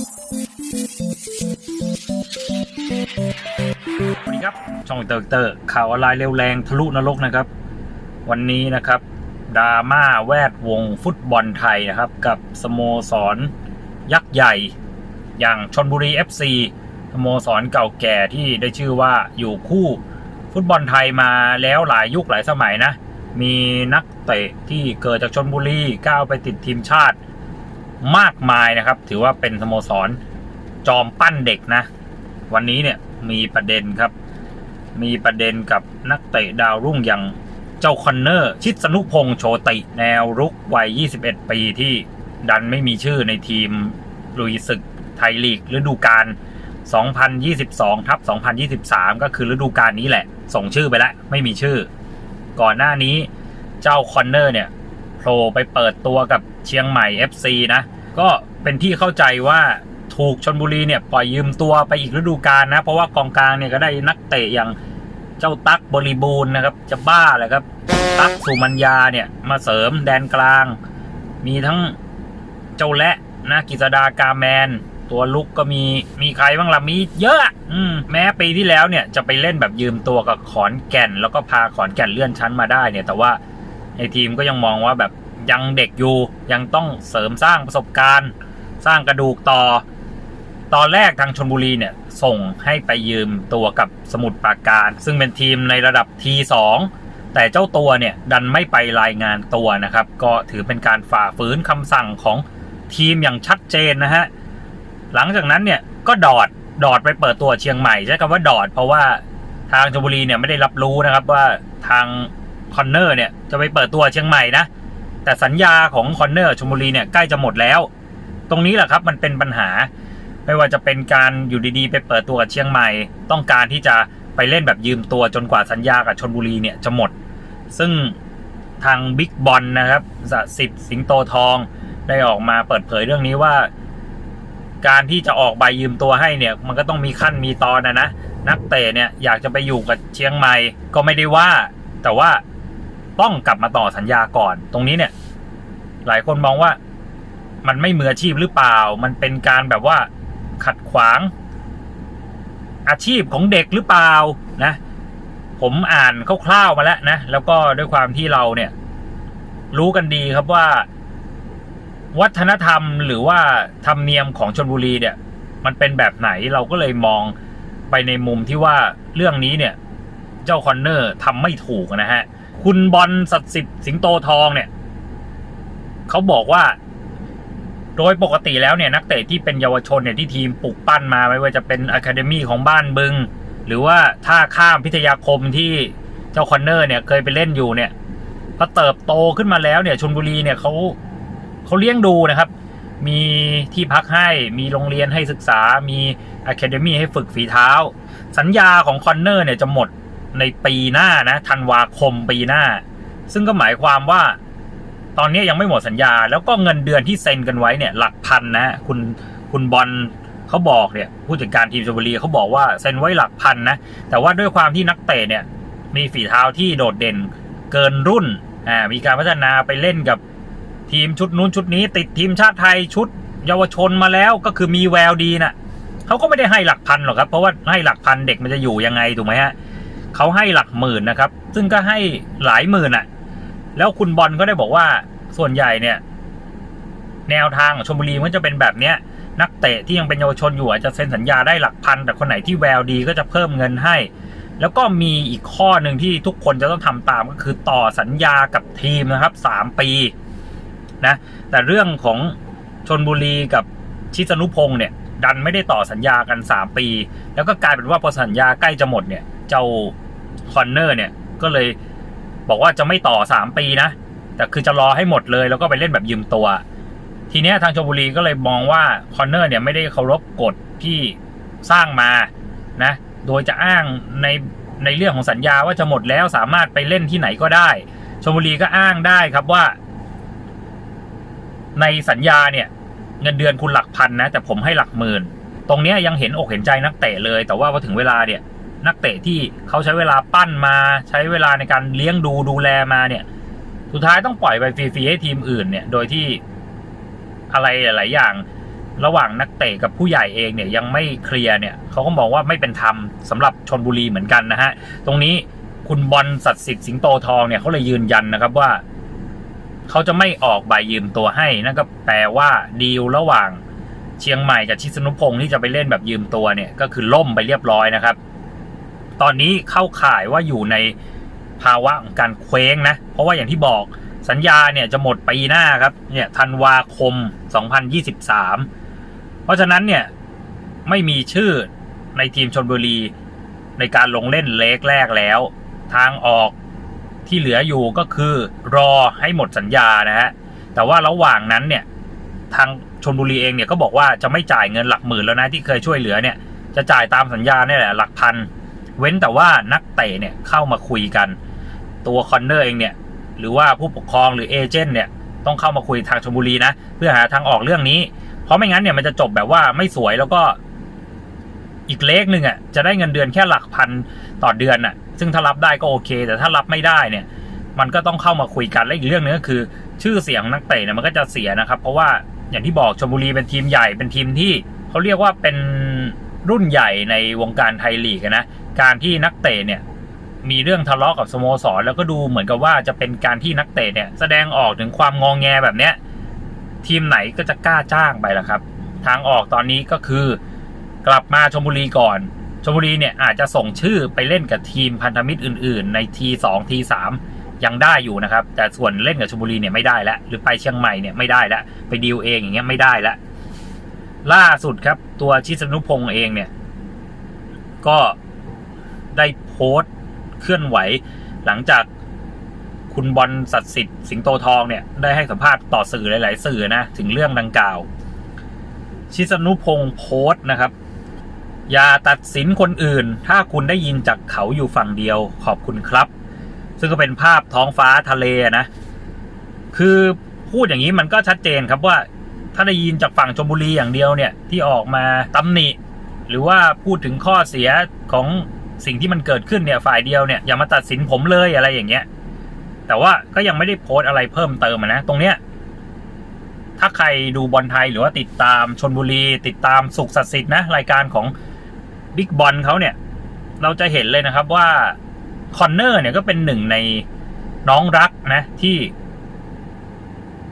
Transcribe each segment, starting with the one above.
สวัสดีครับ ช่องเตอร์เตอร์ข่าวออนไลน์เร็วแรงทะลุนรกนะครับ วันนี้นะครับดราม่าแวดวงฟุตบอลไทยนะครับ กับสโมสร ยักษ์ใหญ่ อย่างชนบุรี FC สโมสรเก่าแก่ที่ได้ชื่อว่าอยู่คู่ฟุตบอลไทยมาแล้วหลายยุคหลายสมัยนะ มีนักเตะที่เกิดจากชนบุรีก้าวไปติดทีมชาติ มากมายนะครับ ถือว่าเป็นสโมสรจอมปั้นเด็กนะ วันนี้เนี่ยมีประเด็นครับ มีประเด็นกับนักเตะดาวรุ่งอย่างเจ้าคอนเนอร์ ชิดสนุพงษ์โชติ แนวรุกวัย 21 ปีที่ดันไม่มีชื่อในทีมลุยศึกไทยลีกฤดูกาล2022ทับ2023 ก็คือฤดูกาลนี้แหละ ส่งชื่อไปแล้ว ไม่มีชื่อ ก่อนหน้านี้เจ้าคอนเนอร์เนี่ย โผล่ไปเปิดตัวกับเชียงใหม่ FC นะ ก็เป็นที่เข้าใจว่าถูกชนบุรีเนี่ยปล่อยยืมตัวไปอีกฤดูกาลนะ เพราะว่ากองกลางเนี่ยก็ได้นักเตะอย่างเจ้าตั๊กบริบูรณ์นะครับ จะบ้าเลยครับ ตั๊กสุมัญญาเนี่ยมาเสริมแดนกลาง มีทั้งเจ้าและนะกิษดากาแมน ตัวลุกก็มีมีใครบ้างล่ะมีเยอะอืมแม้ปีที่แล้วเนี่ยจะไปเล่นแบบยืมตัวกับขอนแก่น แล้วก็พาขอนแก่นเลื่อนชั้นมาได้เนี่ยแต่ว่า ในทีมก็ยังมองว่าแบบยังเด็กอยู่ ยังต้องเสริมสร้างประสบการณ์ สร้างกระดูกต่อ ตอนแรกทางชนบุรีเนี่ย ส่งให้ไปยืมตัวกับสมุทรปราการ ซึ่งเป็นทีมในระดับ T2 แต่เจ้าตัวเนี่ย ดันไม่ไปรายงานตัวนะครับ ก็ถือเป็นการฝ่าฝืนคำสั่งของทีมอย่างชัดเจนนะฮะ หลังจากนั้นเนี่ยก็ดอดดอดไปเปิดตัวเชียงใหม่ใช้คำว่าดอด เพราะว่าทางชลบุรีเนี่ยไม่ได้รับรู้นะครับว่าทาง คอนเนอร์เนี่ยจะไปเปิดตัวเชียงใหม่นะ แต่สัญญาของคอนเนอร์ชลบุรีเนี่ยใกล้จะหมดแล้ว ตรงนี้แหละครับมันเป็นปัญหา ไม่ว่าจะเป็นการอยู่ดีๆ ไปเปิดตัวกับเชียงใหม่ ต้องการที่จะไปเล่นแบบยืมตัวจนกว่าสัญญากับชนบุรีเนี่ยจะหมด ซึ่งทางบิ๊กบอลนะครับสสิทธิ์สิงโตทองได้ออกมาเปิดเผยเรื่องนี้ว่า การที่จะออกใบยืมตัวให้เนี่ย มันก็ต้องมีขั้นมีตอนนะนะนักเตะเนี่ยอยากจะไปอยู่กับเชียงใหม่ก็ไม่ได้ว่า แต่ว่า ต้องกลับมาต่อสัญญาก่อน ตรงนี้เนี่ย หลายคนมองว่า มันไม่มืออาชีพหรือเปล่า มันเป็นการแบบว่าขัดขวาง อาชีพของเด็กหรือเปล่านะ ผมอ่านคร่าวๆมาแล้วนะ แล้วก็ด้วยความที่เราเนี่ย รู้กันดีครับว่า วัฒนธรรมหรือว่าธรรมเนียมของชนบุรีเนี่ย มันเป็นแบบไหนเราก็เลยมองไปในมุมที่ว่าเรื่องนี้เนี่ย เจ้าคอนเนอร์ทำไม่ถูกนะฮะ คุณบอลสัตสิทธิ์สิงโตทองเนี่ยเขาบอกว่า โดยปกติแล้วเนี่ยนักเตะที่เป็นเยาวชนเนี่ยที่ทีมปลูกปั้นมาไม่ว่าจะเป็นอะคาเดมี่ของบ้านบึง หรือว่าท่าข้ามพิทยาคมที่เจ้าคอนเนอร์เนี่ยเคยไปเล่นอยู่เนี่ยพอเติบโตขึ้นมาแล้วเนี่ยชนบุรีเนี่ยเขาเขาเลี้ยงดูนะครับ มีที่พักให้มีโรงเรียนให้ศึกษา มีอะคาเดมี่ให้ฝึกฝีเท้า สัญญาของคอนเนอร์เนี่ยจะหมด ในปีหน้านะธันวาคมปีหน้า ซึ่งก็หมายความว่า ตอนนี้ยังไม่หมดสัญญา แล้วก็เงินเดือนที่เซ็นกันไว้เนี่ยหลักพันนะคุณคุณบอลเขาบอกเนี่ยผู้จัดการทีมชลบุรีเขาบอกว่าเซ็นไว้หลักพันนะแต่ว่าด้วยความที่นักเตะเนี่ยมีฝีเท้าที่โดดเด่นเกินรุ่นอ่ามีการพัฒนาไปเล่นกับทีมชุดนู้นชุดนี้ ติดทีมชาติไทยชุด เยาวชนมาแล้วก็คือมีแววดีนะเขาก็ไม่ได้ให้หลักพันหรอกครับ เพราะว่าให้หลักพันเด็กมันจะอยู่ยังไงถูกไหมฮะ เขาให้หลักหมื่นนะครับ ซึ่งก็ให้หลายหมื่นอะ แล้วคุณบอลก็ได้บอกว่าส่วนใหญ่เนี่ย แนวทางของชมบุรีมันจะเป็นแบบเนี้ย นักเตะที่ยังเป็นเยาวชนอยู่อาจจะเซ็นสัญญาได้หลักพัน แต่คนไหนที่แววดีก็จะเพิ่มเงินให้ แล้วก็มีอีกข้อหนึ่งที่ทุกคนจะต้องทำตามก็คือต่อสัญญากับทีมนะครับสามปีนะแต่เรื่องของชนบุรีกับชิสนุพงษ์เนี่ยดันไม่ได้ต่อสัญญากัน 3 ปี แล้วก็กลายเป็นว่าพอสัญญาใกล้จะหมดเนี่ย เจ้า คอนเนอร์เนี่ยก็เลยบอกว่าจะไม่ต่อ 3 ปีนะ แต่คือจะรอให้หมดเลยแล้วก็ไปเล่นแบบยืมตัว ทีเนี้ยทางชลบุรีก็เลยมองว่าคอนเนอร์เนี่ยไม่ได้เคารพกฎที่สร้างมานะโดยจะอ้างในในเรื่องของสัญญาว่าจะหมดแล้วสามารถไปเล่นที่ไหนก็ได้ชลบุรีก็อ้างได้ครับว่า ในสัญญาเนี่ย เงินเดือนคุณหลักพันนะแต่ผมให้หลักหมื่นตรงเนี้ยยังเห็นอกเห็นใจนักเตะเลย แต่ว่าพอถึงเวลาเนี่ย นักเตะที่เขาใช้เวลาปั้นมาใช้เวลาในการเลี้ยงดูดูแลมาเนี่ย สุดท้ายต้องปล่อยไปฟรีๆให้ทีมอื่นเนี่ย โดยที่อะไรหลาย ๆ อย่างระหว่างนักเตะกับผู้ใหญ่เองเนี่ยยังไม่เคลียร์เนี่ยเขาก็มองว่าไม่เป็นธรรมสำหรับชนบุรีเหมือนกันนะฮะ ตรงนี้คุณบอลสัตย์สิทธิ์สิงโตทองเนี่ยเขาเลยยืนยันนะครับว่า เขาจะไม่ออกใบยืมตัวให้นั่นก็แปลว่าดีลระหว่างเชียงใหม่กับชิสนุพงศ์ที่จะไปเล่นแบบยืมตัวเนี่ย ก็คือล่มไปเรียบร้อยนะครับ ตอนนี้เข้าข่ายว่าอยู่ในภาวะของการเคว้งนะ เพราะว่าอย่างที่บอกสัญญาเนี่ยจะหมดปีหน้าครับเนี่ยธันวาคม 2023 เพราะฉะนั้นเนี่ยไม่มีชื่อในทีมชนบุรีในการลงเล่นเลกแรกแล้ว ทางออกที่เหลืออยู่ก็คือรอให้หมดสัญญานะฮะแต่ว่าระหว่างนั้นเนี่ยทางชนบุรีเองเนี่ยก็บอกว่าจะไม่จ่ายเงินหลักหมื่นแล้วนะที่เคยช่วยเหลือเนี่ยจะจ่ายตามสัญญาเนี่ยแหละหลักพัน เว้นแต่ว่านักเตะเนี่ยเข้ามาคุยกัน ตัวคอนเนอร์เองเนี่ย หรือว่าผู้ปกครองหรือเอเจนต์เนี่ยต้องเข้ามาคุยทางชลบุรีนะ เพื่อหาทางออกเรื่องนี้ เพราะไม่งั้นเนี่ยมันจะจบแบบว่าไม่สวยแล้วก็ อีกเลขหนึ่งอะจะได้เงินเดือนแค่หลักพันต่อเดือนอะ ซึ่งถ้ารับได้ก็โอเค แต่ถ้ารับไม่ได้เนี่ย มันก็ต้องเข้ามาคุยกันและอีกเรื่องหนึงก็คือ ชื่อเสียงนักเตะเนี่ยมันก็จะเสียนะครับ เพราะว่าอย่างที่บอกชลบุรีเป็นทีมใหญ่เป็นทีมที่เขาเรียกว่าเป็น รุ่นใหญ่ในวงการไทยลีกนะการที่นักเตะเนี่ยมีเรื่องทะเลาะกับสโมสรแล้วก็ดูเหมือนกับว่าจะเป็นการที่นักเตะเนี่ยแสดงออกถึงความงองแงแบบเนี้ยทีมไหนก็จะกล้าจ้างไปละครับ ทางออกตอนนี้ก็คือกลับมาชลบุรีก่อนชลบุรีเนี่ยอาจจะส่งชื่อไปเล่นกับทีมพันธมิตรอื่น ๆ ในทีสองทีสามยังได้อยู่นะครับ แต่ส่วนเล่นกับชลบุรีเนี่ยไม่ได้แล้วหรือไปเชียงใหม่เนี่ยไม่ได้แล้วไปดีลเองอย่างเงี้ยไม่ได้แล้ว ล่าสุดครับ ตัวชิสนุพงษ์เองเนี่ย ก็ได้โพสต์เคลื่อนไหว หลังจากคุณบอลสัตสิทธิ์สิงโตทองเนี่ย ได้ให้สัมภาษณ์ต่อสื่อหลาย ๆ สื่อนะ ถึงเรื่องดังกล่าว ชิสนุพงษ์โพสต์นะครับ อย่าตัดสินคนอื่น ถ้าคุณได้ยินจากเขาอยู่ฝั่งเดียวขอบคุณครับ ซึ่งก็เป็นภาพท้องฟ้าทะเลนะ คือพูดอย่างนี้มันก็ชัดเจนครับว่า ถ้าได้ยินจากฝั่งชลบุรีอย่างเดียวเนี่ยที่ออกมาตำหนิ หรือว่าพูดถึงข้อเสียของสิ่งที่มันเกิดขึ้นเนี่ยฝ่ายเดียวเนี่ยอย่ามาตัดสินผมเลยอะไรอย่างเงี้ย แต่ว่าก็ยังไม่ได้โพสต์อะไรเพิ่มเติมนะตรงเนี้ยถ้าใครดูบอลไทยหรือว่าติดตามชนบุรี ติดตามสุขศักดิ์สิทธิ์นะรายการของบิ๊กบอลเขาเนี่ย เราจะเห็นเลยนะครับว่าคอนเนอร์เนี่ยก็เป็นหนึ่งในน้องรักนะที่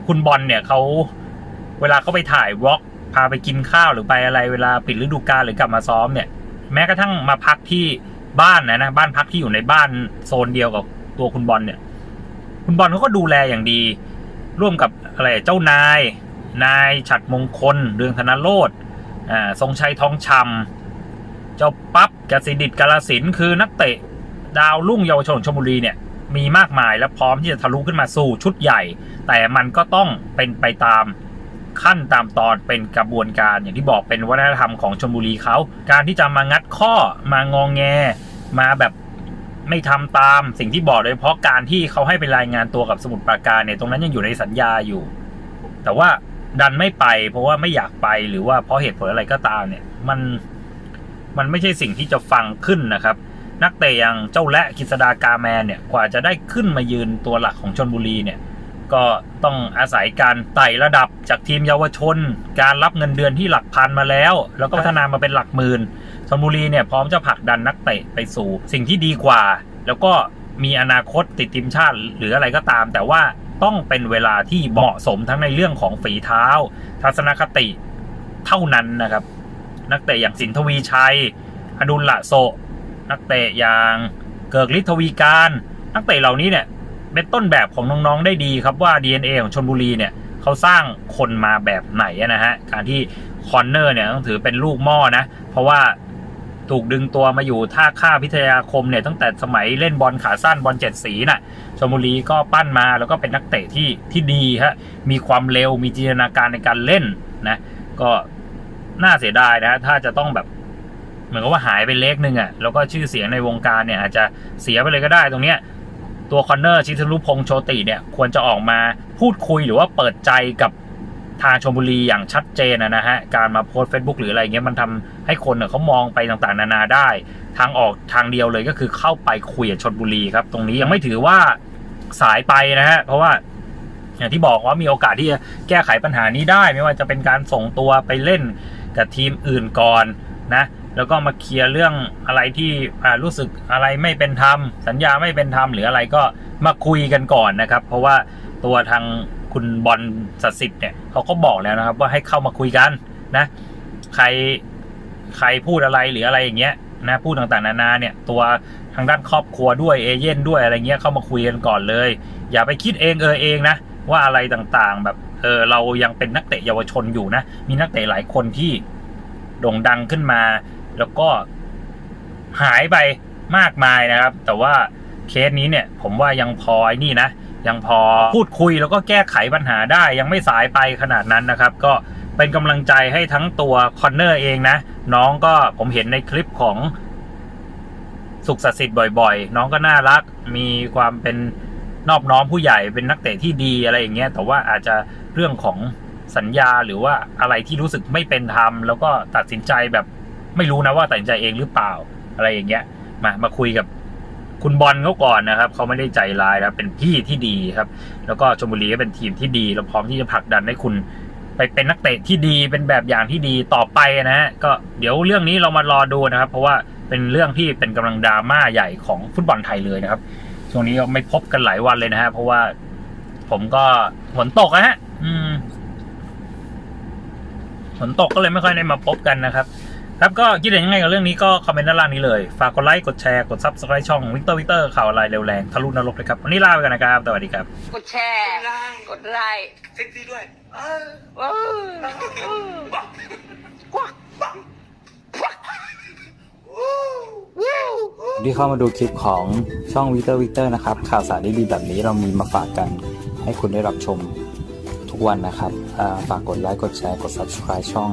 คุณบอลเนี่ยเขา เวลาเขาไปถ่ายวอล์กพาไปกินข้าวหรือไปอะไรเวลาปิดฤดูกาลหรือกลับมาซ้อมเนี่ย แม้กระทั่งมาพักที่บ้านนะนะบ้านพักที่อยู่ในบ้านโซนเดียวกับตัวคุณบอลเนี่ย คุณบอลเขาก็ดูแลอย่างดี ร่วมกับอะไรเจ้านาย นายฉัดมงคล เรืองธนโรธอ่าทรงชัยทองชำเจ้าปั๊บกสิดิตกาลสินคือนักเตะดาวรุ่งเยาวชนชลบุรีเนี่ยมีมากมายและพร้อมที่จะทะลุขึ้นมาสู่ชุดใหญ่ แต่มันก็ต้องเป็นไปตาม ขั้นตามตอนเป็นกระบวนการ อย่างที่บอกเป็นวัฒนธรรมของชลบุรีเขา การที่จะมางัดข้อมางองแง มาแบบไม่ทำตามสิ่งที่บอกโดยเฉพาะการที่เขาให้ไปรายงานตัวกับสมุทรปราการเนี่ยตรงนั้นยังอยู่ในสัญญาอยู่ แต่ว่าดันไม่ไป เพราะว่าไม่อยากไปหรือว่าเพราะเหตุผลอะไรก็ตามเนี่ยมันมันไม่ใช่สิ่งที่จะฟังขึ้นนะครับ นักเตะอย่างเจ้าและกิษดากาแมนเนี่ยกว่าจะได้ขึ้นมายืนตัวหลักของชนบุรีเนี่ย ก็ต้องอาศัยการไต่ระดับจากทีมเยาวชน การรับเงินเดือนที่หลักพันมาแล้ว แล้วก็พัฒนามาเป็นหลักหมื่นชลบุรีเนี่ยพร้อมจะผลักดันนักเตะไปสู่ สิ่งที่ดีกว่า แล้วก็มีอนาคตติดทีมชาติหรืออะไรก็ตาม แต่ว่าต้องเป็นเวลาที่เหมาะสมทั้งในเรื่องของฝีเท้า ทัศนคติเท่านั้นนะครับ นักเตะอย่างสินทวีชัยอดุลละโซนักเตะอย่างเกิกฤทธวีการ นักเตะเหล่านี้เนี่ย เป็นต้นแบบของน้องๆได้ดีครับว่า DNA ของชนบุรีเนี่ยเขาสร้างคนมาแบบไหนนะฮะการที่คอนเนอร์เนี่ยต้องถือเป็นลูกหม้อนะ เพราะว่าถูกดึงตัวมาอยู่ท่าข้าพิทยาคมเนี่ยตั้งแต่สมัยเล่นบอลขาสั้นบอลเจ็ดสีน่ะชลบุรีก็ปั้นมาแล้วก็เป็นนักเตะที่ที่ดีฮะมีความเร็วมีจินตนาการในการเล่นนะ ก็น่าเสียดายนะฮะถ้าจะต้องแบบ เหมือนกับว่าหายไปเล็กนึงอะ่ะแล้วก็ชื่อเสียงในวงการเนี่ยอาจจะเสียไปเลยก็ได้ตรงเนี้ย ตัวคอนเนอร์ชิทรุพงษ์โชติเนี่ยควรจะออกมาพูดคุยหรือว่าเปิดใจกับทางชมบุรีอย่างชัดเจนนะฮะ การมาโพสเฟซบุ๊กหรืออะไรเงี้ยมันทำให้คนเน่ยเขามองไปต่างๆ นานาได้ ทางออกทางเดียวเลยก็คือเข้าไปคุยกับชนบุรีครับ ตรงนี้ยังไม่ถือว่าสายไปนะฮะ เพราะว่าอย่างที่บอกว่ามีโอกาสที่จะแก้ไขปัญหานี้ได้ ไม่ว่าจะเป็นการส่งตัวไปเล่นกับทีมอื่นก่อนนะแล้วก็มาเคลียร์เรื่องอะไรที่รู้สึกอะไรไม่เป็นธรรม สัญญาไม่เป็นธรรมหรืออะไรก็มาคุยกันก่อนนะครับ เพราะว่าตัวทางคุณบอลสัตสิทธิ์เนี่ยเขาก็บอกแล้วนะครับ ว่าให้เข้ามาคุยกันนะ ใครใครพูดอะไรหรืออะไรอย่างเงี้ยนะพูดต่างๆนานาเนี่ยตัวทางด้านครอบครัวด้วยเอเย่นด้วยอะไรเงี้ยเข้ามาคุยกันก่อนเลย อย่าไปคิดเองเออเองนะว่าอะไรต่างๆแบบเออเรายังเป็นนักเตะเยาวชนอยู่นะ มีนักเตะหลายคนที่โด่งดังขึ้นมา แล้วก็หายไปมากมายนะครับ แต่ว่าเคสนี้เนี่ย ผมว่ายังพอไอ้นี่นะ ยังพอพูดคุยแล้วก็แก้ไขปัญหาได้ ยังไม่สายไปขนาดนั้นนะครับ ก็เป็นกำลังใจให้ทั้งตัวคอนเนอร์เองนะ น้องก็ผมเห็นในคลิปของสุขศัสิทธิ์บ่อยๆ น้องก็น่ารัก มีความเป็นนอบน้อมผู้ใหญ่เป็นนักเตะที่ดีอะไรอย่างเงี้ย แต่ว่าอาจจะเรื่องของสัญญาหรือว่าอะไรที่รู้สึกไม่เป็นธรรมแล้วก็ตัดสินใจแบบ ไม่รู้นะว่าตัดสินใจเองหรือเปล่า อะไรอย่างเงี้ย มามาคุยกับคุณบอลเขาก่อนนะครับเขาไม่ได้ใจร้ายนะเป็นพี่ที่ดีครับ แล้วก็ชมบุรีก็เป็นทีมที่ดีเราพร้อมที่จะผลักดันให้คุณไปเป็นนักเตะที่ดีเป็นแบบอย่างที่ดีต่อไปนะฮะก็เดี๋ยวเรื่องนี้เรามารอดูนะครับ เพราะว่าเป็นเรื่องที่เป็นกำลังดราม่าใหญ่ของฟุตบอลไทยเลยนะครับช่วงนี้ไม่พบกันหลายวันเลยนะฮะเพราะว่าผมก็ฝนตกนะฮะฝนตกก็เลยไม่ค่อยได้มาพบกันนะครับ ครับก็คิดเห็นยังไงกับเรื่องนี้ก็คอมเมนต์ด้านล่างนี้เลย ฝากกดไลค์ กดแชร์ กดซับสไครต์ช่องวิกเตอร์วิกเตอร์ข่าวอะไรเร็วแรงทะลุนรกเลยครับ วันนี้ลาไปกันนะครับ สวัสดีครับ กดแชร์ กดไลค์เซ็กซี่ด้วยเออเออเออบักกวักบักบักวู้วู้ที่เข้ามาดูคลิปของช่องวิเตอร์วิเตอร์นะครับ ข่าวสารดีๆแบบนี้เรามีมาฝากกันให้คุณได้รับชมทุกวันนะครับอ่าฝากกดไลค์กดแชร์กด subscribe ช่อง